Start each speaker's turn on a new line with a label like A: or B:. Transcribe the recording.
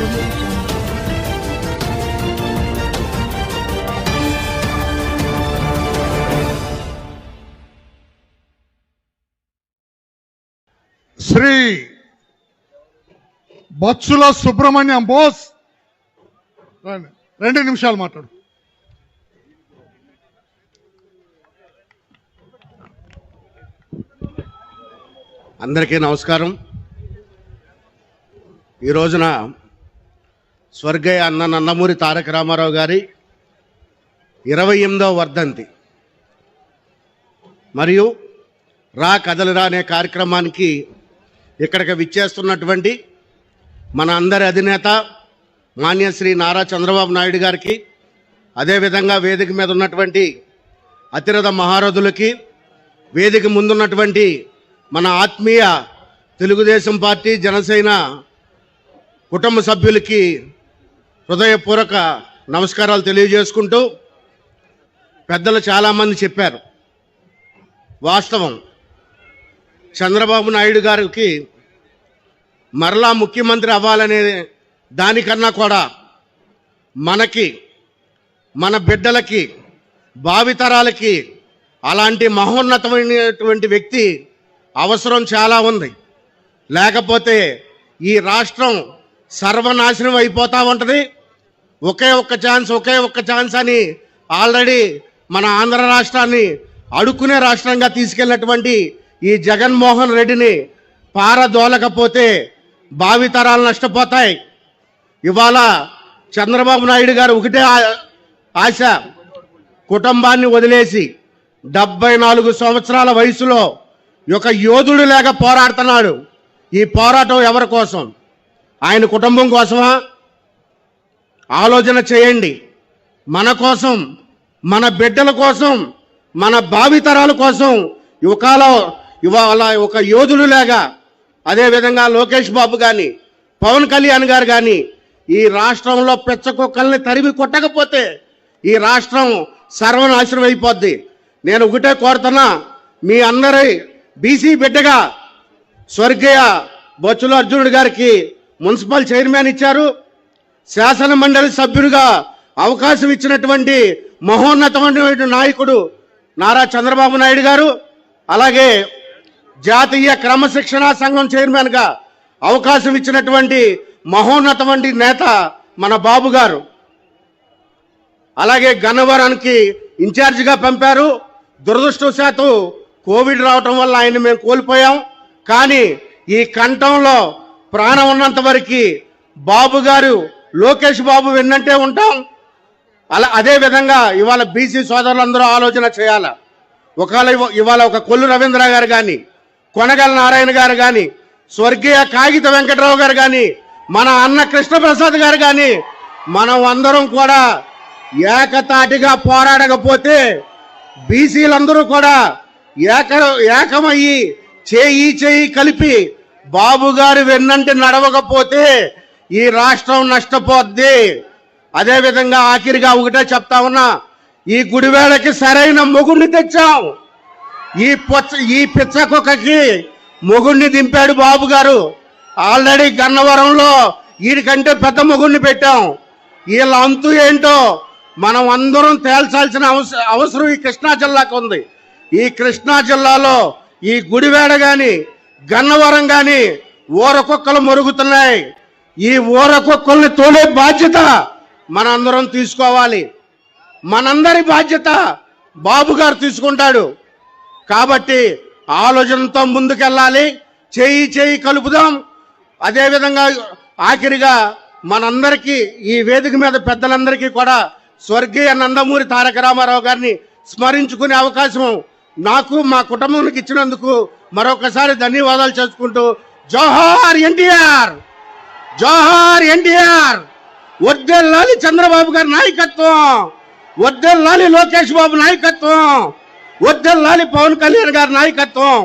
A: శ్రీ బచ్చుల సుబ్రహ్మణ్యం బోస్. రెండు నిమిషాలు మాట్లాడు.
B: అందరికీ నమస్కారం. ఈ రోజున స్వర్గీయ అన్న నందమూరి తారక రామారావు గారి ఇరవై ఎనిమిదవ వర్ధంతి. మరియు రా కదలిరా అనే కార్యక్రమానికి ఇక్కడికి విచ్చేస్తున్నటువంటి మన అందరి అధినేత మాన్యశ్రీ నారా చంద్రబాబు నాయుడు గారికి అదేవిధంగా వేదిక మీద ఉన్నటువంటి అతిరథ మహారథులకి వేదిక ముందున్నటువంటి మన ఆత్మీయ తెలుగుదేశం పార్టీ జనసేన కుటుంబ సభ్యులకి హృదయపూర్వక నమస్కారాలు తెలియజేసుకుంటూ పెద్దలు చాలామంది చెప్పారు. వాస్తవం. చంద్రబాబు నాయుడు గారికి మరలా ముఖ్యమంత్రి అవ్వాలనే దానికన్నా కూడా మనకి మన బిడ్డలకి భావితరాలకి అలాంటి మహోన్నతమైనటువంటి వ్యక్తి అవసరం చాలా ఉంది. లేకపోతే ఈ రాష్ట్రం సర్వనాశనం అయిపోతా ఉంటుంది. ఒకే ఒక్క ఛాన్స్ ఒకే ఒక్క ఛాన్స్ అని ఆల్రెడీ మన ఆంధ్ర రాష్ట్రాన్ని అడుక్కునే రాష్ట్రంగా తీసుకెళ్ళినటువంటి ఈ జగన్మోహన్ రెడ్డిని పారదోలకపోతే భావితరాలు నష్టపోతాయి. ఇవాళ చంద్రబాబు నాయుడు గారు ఒకటే ఆశ కుటుంబాన్ని వదిలేసి డెబ్బై నాలుగు సంవత్సరాల వయసులో ఒక యోధుడు లేక పోరాడుతున్నాడు. ఈ పోరాటం ఎవరి కోసం? ఆయన కుటుంబం కోసమా? ఆలోచన చేయండి. మన కోసం మన బిడ్డల కోసం మన భావితరాల కోసం యువకాల ఇవాళ ఒక యోధుడు లేగా అదేవిధంగా లోకేష్ బాబు కానీ పవన్ కళ్యాణ్ గారు కానీ ఈ రాష్ట్రంలో పెచ్చ కుక్కల్ని తరిమి కొట్టకపోతే ఈ రాష్ట్రం సర్వనాశనం అయిపోద్ది. నేను ఒకటే కోరుతున్నా మీ అందరి బీసీ బిడ్డగా స్వర్గీయ బొచ్చుల అర్జునుడు గారికి మున్సిపల్ చైర్మన్ ఇచ్చారు. శాసన మండలి సభ్యునిగా అవకాశం ఇచ్చినటువంటి మహోన్నతమైన నాయకుడు నారా చంద్రబాబు నాయుడు గారు అలాగే జాతీయ క్రమశిక్షణా సంఘం చైర్మన్గా అవకాశం ఇచ్చినటువంటి మహోన్నతమైన నేత మన బాబు గారు. అలాగే గన్నవరానికి ఇన్ఛార్జిగా పంపారు. దురదృష్టవశాత్తు కోవిడ్ రావటం వల్ల ఆయన మేము కోల్పోయాం. కానీ ఈ కంఠంలో ప్రాణం ఉన్నంత వరకు బాబు గారు లోకేష్ బాబు విన్నంటే ఉంటాం. అలా అదే విధంగా ఇవాళ బీసీ సోదరులందరూ ఆలోచన చేయాల. ఒకవేళ ఇవాళ ఒక కొల్లు రవీంద్ర గారు కానీ కొనగల నారాయణ గారు కానీ స్వర్గీయ కాగిత వెంకటరావు గారు కానీ మన అన్న కృష్ణప్రసాద్ గారు కానీ మనం అందరం కూడా ఏకతాటిగా పోరాడకపోతే బీసీలందరూ కూడా ఏక ఏకమయ్యి చేయి చేయి కలిపి బాబు గారు వెన్నంటి నడవకపోతే ఈ రాష్ట్రం నష్టపోద్ది. అదేవిధంగా ఆఖరిగా ఒకటే చెప్తా ఉన్నా ఈ గుడివేళకి సరైన మొగుడిని తెచ్చాం. ఈ పొచ్చ ఈ పిచ్చ కుక్కకి మొగుడిని దింపాడు బాబు గారు. ఆల్రెడీ గన్నవరంలో వీడికంటే పెద్ద మొగుడిని పెట్టాం. వీళ్ళ అంతు ఏంటో మనం అందరం తేల్చాల్సిన అవసరం ఈ కృష్ణా జిల్లాకు ఉంది. ఈ కృష్ణా జిల్లాలో ఈ గుడివేడ కానీ గన్నవరం కానీ ఊరకుక్కలు మరుగుతున్నాయి. ఈ ఊరకొక్కల్ని తోలే బాధ్యత మనందరం తీసుకోవాలి. మనందరి బాధ్యత బాబు గారు తీసుకుంటాడు. కాబట్టి ఆలోచనతో ముందుకెళ్ళాలి. చేయి చేయి కలుపుదాం. అదేవిధంగా ఆఖరిగా మనందరికీ ఈ వేదిక మీద పెద్దలందరికీ కూడా స్వర్గీయ నందమూరి తారక రామారావు గారిని స్మరించుకునే అవకాశం నాకు మా కుటుంబానికి ఇచ్చినందుకు మరొకసారి ధన్యవాదాలు చేసుకుంటూ జోహార్ ఎన్టీఆర్! జోహార్ ఎన్టీఆర్ వద్దెల్లాలి చంద్రబాబు గారి నాయకత్వం వద్దెల్లాలి లోకేష్ బాబు నాయకత్వం వద్దెల్లాలి పవన్ కళ్యాణ్ గారి నాయకత్వం.